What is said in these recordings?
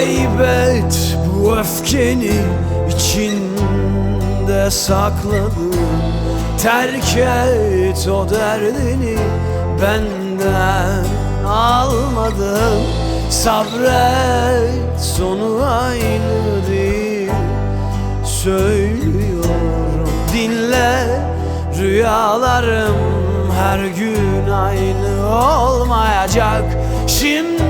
Kaybet bu öfkeni içinde sakladın Terk et o derdini benden almadın. Sabret sonu aynı değil. Söylüyorum dinle. Rüyalarım her gün aynı olmayacak. Şimdi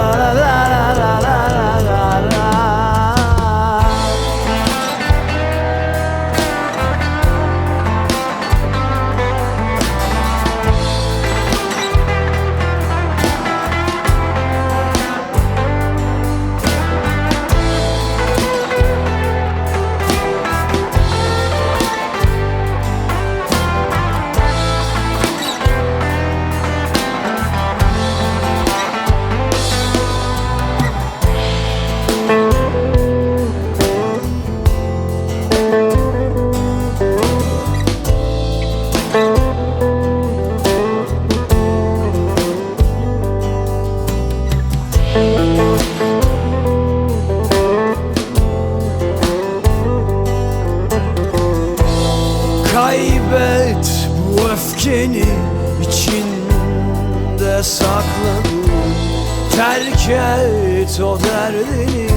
öfkeni içinde sakladın Terk et o derdini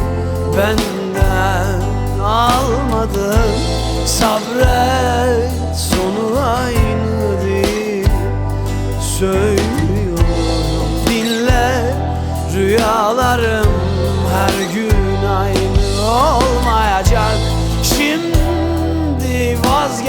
benden almadın Sabret sonu aynı değil Söylüyorum dinle Rüyalarım